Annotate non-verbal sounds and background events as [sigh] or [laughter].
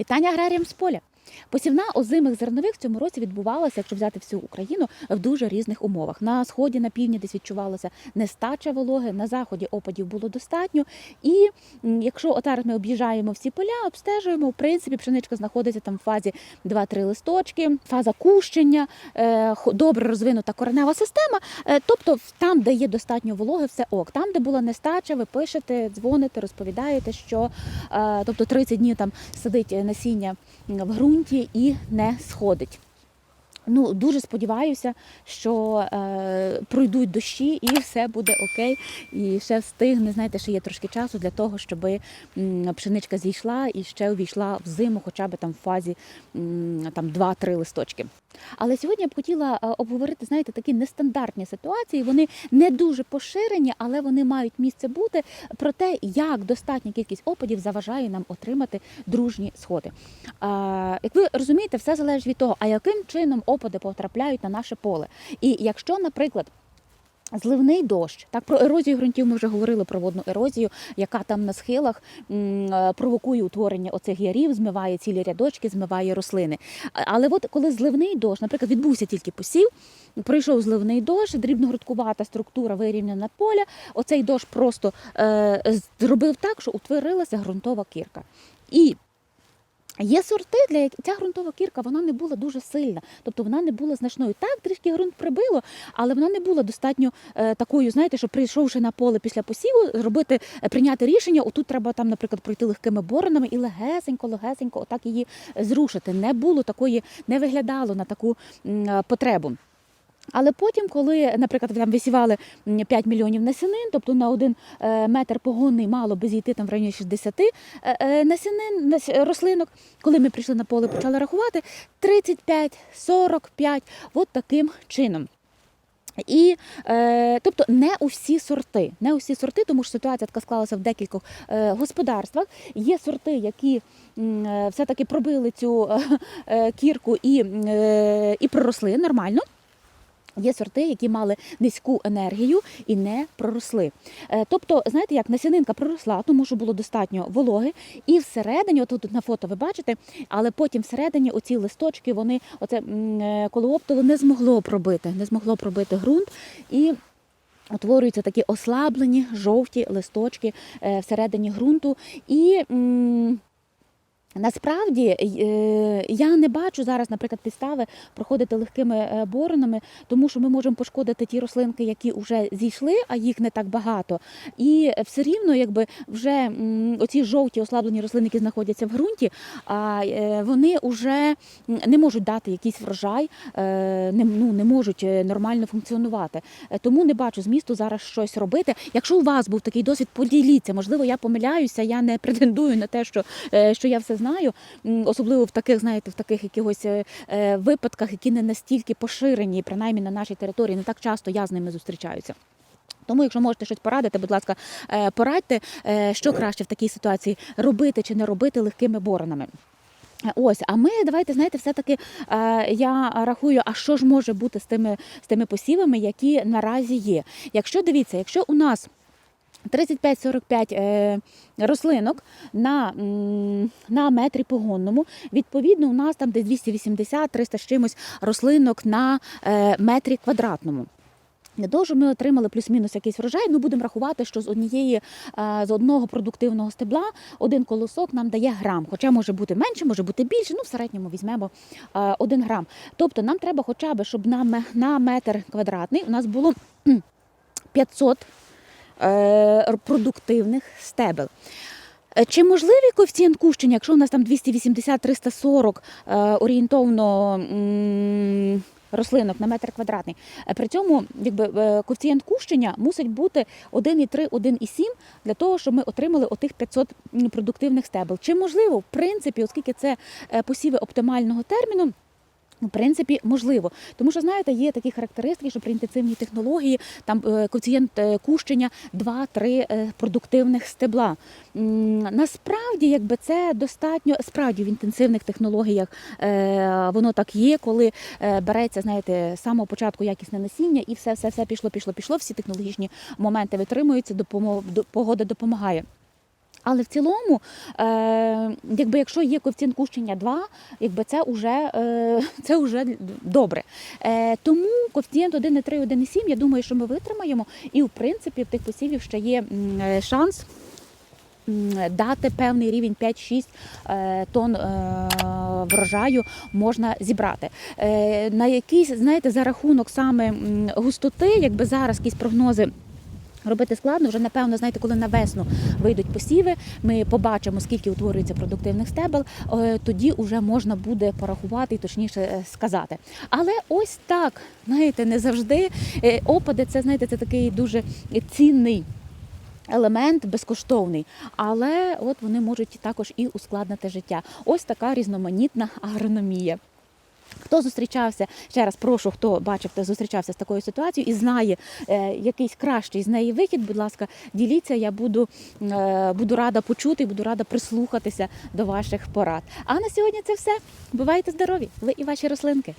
Вітання аграріям з поля. Посівна озимих зернових в цьому році відбувалася, якщо взяти всю Україну, в дуже різних умовах. На сході, на півдні десь відчувалася нестача вологи, на заході опадів було достатньо. І якщо отар ми об'їжджаємо всі поля, обстежуємо, в принципі, пшеничка знаходиться там в фазі 2-3 листочки, фаза кущення, е, добре розвинута коренева система. Е, Тобто, там, де є достатньо вологи, все ок. Там, де була нестача, ви пишете, дзвоните, розповідаєте, що е, тобто 30 днів там сидить насіння в ґрунті і не сходить. Ну, дуже сподіваюся, що е, пройдуть дощі і все буде окей. І ще встигне. Знаєте, ще є трошки часу для того, щоб пшеничка зійшла і ще увійшла в зиму, хоча б там в фазі там 2-3 листочки. Але сьогодні я б хотіла е, обговорити, знаєте, такі нестандартні ситуації. Вони не дуже поширені, але вони мають місце бути про те, як достатня кількість опадів заважає нам отримати дружні сходи. Як ви розумієте, все залежить від того, а яким чином опади потрапляють на наше поле. І якщо, наприклад, Зливний дощ, так про ерозію ґрунтів ми вже говорили про водну ерозію, яка там на схилах е, провокує утворення оцих ярів, змиває цілі рядочки, змиває рослини. Але от коли зливний дощ, наприклад, відбувся тільки посів, пройшов зливний дощ, дрібногрудкувата структура вирівняна поля, оцей дощ просто е, зробив так, що утворилася ґрунтова кірка. І Є сорти, для яких ця ґрунтова кірка вона не була дуже сильна, тобто вона не була значною. Так, трішки ґрунт прибило, але вона не була достатньо е, такою, знаєте, що прийшовши на поле після посіву, зробити, е, прийняти рішення. Отут треба там, наприклад, пройти легкими боронами і легесенько, легесенько, отак її е, зрушити. Не було такої, не виглядало на таку м, е, потребу. Але потім, коли, наприклад, там висівали 5 мільйонів насінин, тобто на один е, метр погонний мало би зійти там в районі 60 е, е, насінин, рослинок, коли ми прийшли на поле, почали рахувати 35, 45, от таким чином. І е, тобто не усі сорти, не усі сорти, тому що ситуація така склалася в декількох е, господарствах. Є сорти, які е, все-таки пробили цю е, кірку і, е, і проросли нормально. Є сорти, які мали низьку енергію і не проросли. Е, Тобто, знаєте, як насінинка проросла, тому що було достатньо вологи, і всередині, от тут на фото ви бачите, але потім всередині оці листочки, вони оце е, не змогло пробити, не змогло пробити ґрунт і. Утворюються такі ослаблені жовті листочки е, всередині ґрунту. І м, насправді е, я не бачу зараз, наприклад, підстави проходити легкими е, боронами, тому що ми можемо пошкодити ті рослинки, які вже зійшли, а їх не так багато. І все рівно, якби вже оці жовті ослаблені рослини, які знаходяться в ґрунті, е, вони вже не можуть дати якийсь врожай, не, ну, не можуть нормально функціонувати. Тому не бачу змісту зараз щось робити. Якщо у вас був такий досвід, поділіться. Можливо, я помиляюся, я не претендую на те, що, що я все знаю, особливо в таких, знаєте, в таких якихось е, е, випадках, які не настільки поширені, принаймні на нашій території, не так часто я з ними зустрічаюся. Тому, якщо можете щось порадити, будь ласка, е, порадьте, що краще в такій ситуації робити чи не робити легкими боронами. Ось, а ми давайте знаєте, все-таки я рахую, а що ж може бути з тими з тими посівами, які наразі є. Якщо дивіться, якщо у нас 35-45 е, рослинок на, на метрі погонному. Відповідно, у нас там десь 280-300 з чимось рослинок на е, метрі квадратному. Того, щоб ми отримали плюс-мінус якийсь врожай, ми будемо рахувати, що з однієї е, з одного продуктивного стебла один колосок нам дає грам. Хоча може бути менше, може бути більше. Ну в середньому візьмемо один грам. Тобто нам треба, хоча б, щоб на, метр квадратний у нас було 500 е, продуктивних стебел. Е, Чи можливий коефіцієнт кущення, якщо у нас там 280-340 е, орієнтовно рослинок на метр квадратний? Е, При цьому якби, е, коефіцієнт кущення мусить бути 1,3, 1,7 для того, щоб ми отримали отих 500 продуктивних стебел. Чи можливо, в принципі, оскільки це е, посіви оптимального терміну, в принципі, можливо, тому що знаєте, є такі характеристики, що при інтенсивній технології там е, коефіцієнт е, кущення 2-3 е, продуктивних стебла. Насправді, якби це достатньо справді в інтенсивних технологіях воно так є, коли береться, знаєте, з самого початку якісне насіння, і все, все, все пішло, пішло, пішло. Всі технологічні моменти витримуються, допомо- до- погода допомагає. Але в цілому, е, якби якщо є коефіцієнт кущення 2, якби це вже, е, [laughs] це вже добре. Е, тому коефіцієнт 1,3, 1,7, я думаю, що ми витримаємо. І в принципі в тих посівів ще є е, шанс дати певний рівень 5-6 е, тонн е, врожаю можна зібрати. На якийсь, знаєте, за рахунок саме густоти, якби зараз якісь прогнози. Робити складно вже напевно, знаєте, коли на весну вийдуть посіви, ми побачимо, скільки утворюється продуктивних стебел. е, Тоді вже можна буде порахувати і точніше е, сказати. Але ось так, знаєте, не завжди е, опади це знаєте, це такий дуже цінний. Елемент безкоштовний, але от вони можуть також і ускладнити життя. Ось така різноманітна агрономія. Хто зустрічався, ще раз прошу, хто бачив, та зустрічався з такою ситуацією і знає е, якийсь кращий з неї вихід, будь ласка, діліться. Я буду, е, буду рада почути, буду рада прислухатися до ваших порад. А на сьогодні це все. Бувайте здорові! Ви і ваші рослинки.